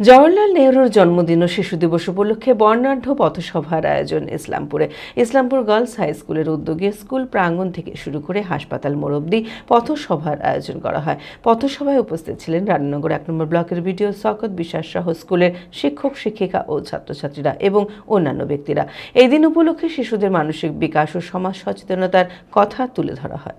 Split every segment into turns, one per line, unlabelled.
জওয়াহরলাল নেহরুর জন্মদিন ও শিশু দিবস উপলক্ষে বর্ণাঢ্য পথসভার আয়োজন ইসলামপুরে। ইসলামপুর গার্লস হাই স্কুলের উদ্যোগে স্কুল প্রাঙ্গণ থেকে শুরু করে হাসপাতাল মোড় অব্দি পথসভার আয়োজন করা হয়। পথসভায় উপস্থিত ছিলেন রানীনগর এক নম্বর ব্লকের বিডিও শকত বিশ্বাস সহ স্কুলের শিক্ষক, শিক্ষিকা ও ছাত্রছাত্রীরা এবং অন্যান্য ব্যক্তিরা। এই দিন উপলক্ষে শিশুদের মানসিক বিকাশ ও সমাজ সচেতনতার কথা তুলে ধরা হয়।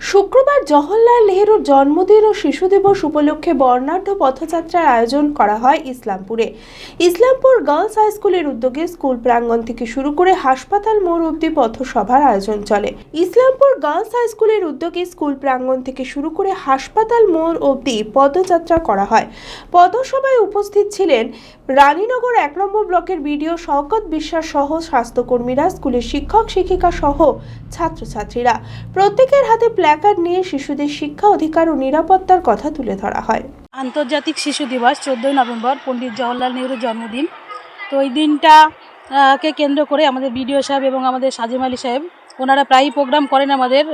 শুক্রবার জওহরলাল নেহরুর জন্মদিন ও শিশু দিবস উপলক্ষে বর্ণাঢ্য পথযাত্রার আয়োজন করা হয় ইসলামপুরে। ইসলামপুর গার্লস হাই স্কুলের উদ্যোগে স্কুল প্রাঙ্গণ থেকে শুরু করে হাসপাতাল মোড় অব্দি পথসভার আয়োজন চলে। ইসলামপুর গার্লস হাই স্কুলের উদ্যোগে স্কুল প্রাঙ্গণ থেকে শুরু করে হাসপাতাল মোড় অবধি পদযাত্রা করা হয়। পদসভায় উপস্থিত ছিলেন রানীনগর এক নম্বর ব্লকের বিডিও শওকত বিশ্বাস সহ স্বাস্থ্যকর্মীরা, স্কুলের শিক্ষক শিক্ষিকা সহ ছাত্রছাত্রীরা। প্রত্যেকের হাতে প্ল্যাকার্ড নিয়ে শিশুদের শিক্ষা অধিকার ও নিরাপত্তার কথা তুলে ধরা হয়।
আন্তর্জাতিক শিশু দিবস, চোদ্দই নভেম্বর, পণ্ডিত জওয়াহরলাল নেহরুর জন্মদিন। তো ওই দিনটা কে কেন্দ্র করে আমাদের বিডিও সাহেব এবং আমাদের সাজিম আলী সাহেব, ওনারা প্রায়ই প্রোগ্রাম করেন আমাদের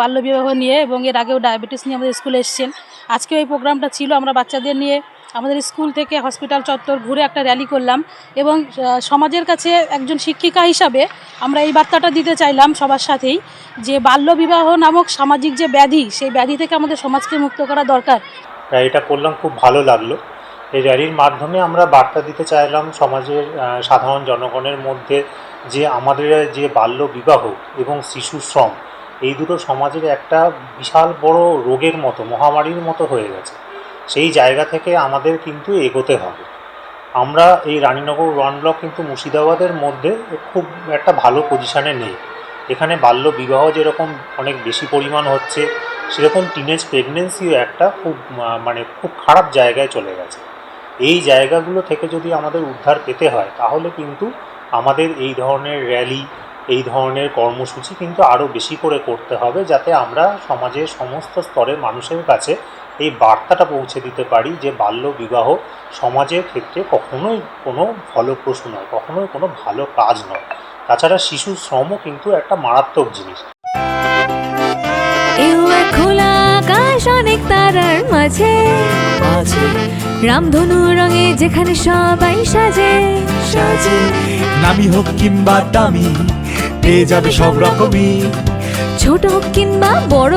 বাল্যবিবাহ নিয়ে এবং এর আগেও ডায়াবেটিস নিয়ে আমাদের স্কুলে এসছেন। আজকে ওই প্রোগ্রামটা ছিল, আমরা বাচ্চাদের নিয়ে আমাদের স্কুল থেকে হসপিটাল চত্বর ঘুরে একটা র্যালি করলাম এবং সমাজের কাছে একজন শিক্ষিকা হিসাবে আমরা এই বার্তাটা দিতে চাইলাম সবার সাথেই যে বাল্যবিবাহ নামক সামাজিক যে ব্যাধি, সেই ব্যাধি থেকে আমাদের সমাজকে মুক্ত করা দরকার।
এটা করলাম, খুব ভালো লাগল। এই র্যালির মাধ্যমে আমরা বার্তা দিতে চাইলাম সমাজের সাধারণ জনগণের মধ্যে যে আমাদের যে বাল্য বিবাহ এবং শিশু শ্রম, এই দুটো সমাজের একটা বিশাল বড় রোগের মতো, মহামারীর মতো হয়ে গেছে। সেই জায়গা থেকে আমাদের কিন্তু এগোতে হবে। আমরা এই রানীনগর ওয়ান ব্লক কিন্তু মুর্শিদাবাদের মধ্যে খুব একটা ভালো পজিশানে নেই। এখানে বাল্য বিবাহ যেরকম অনেক বেশি পরিমাণ হচ্ছে, সেরকম টিনেজ প্রেগনেন্সিও একটা খুব মানে খুব খারাপ জায়গায় চলে গেছে। এই জায়গাগুলো থেকে যদি আমাদের উদ্ধার পেতে হয়, তাহলে কিন্তু আমাদের এই ধরনের র্যালি এই ধরনের কর্মসূচি কিন্তু আরও বেশি করে করতে হবে, যাতে আমরা সমাজের সমস্ত স্তরের মানুষের কাছে এই বার্তাটা পৌঁছে দিতে পারি যে বাল্য বিবাহ সমাজের ক্ষেত্রে কখনোই কোনো ফলপ্রসূ নয় কখনোই কোনো ভালো কাজ নয়। তাছাড়া শিশু শ্রমও কিন্তু একটা মারাত্মক জিনিস।
খোলা আকাশ অনেক তারার মাঝে। রামধনু রঙে যেখানে সবাই সাজে।
সাজে। নামি হোক কিংবা দামি পেয়ে যাবে সব রকমই।
ছোট হোক কিংবা বড়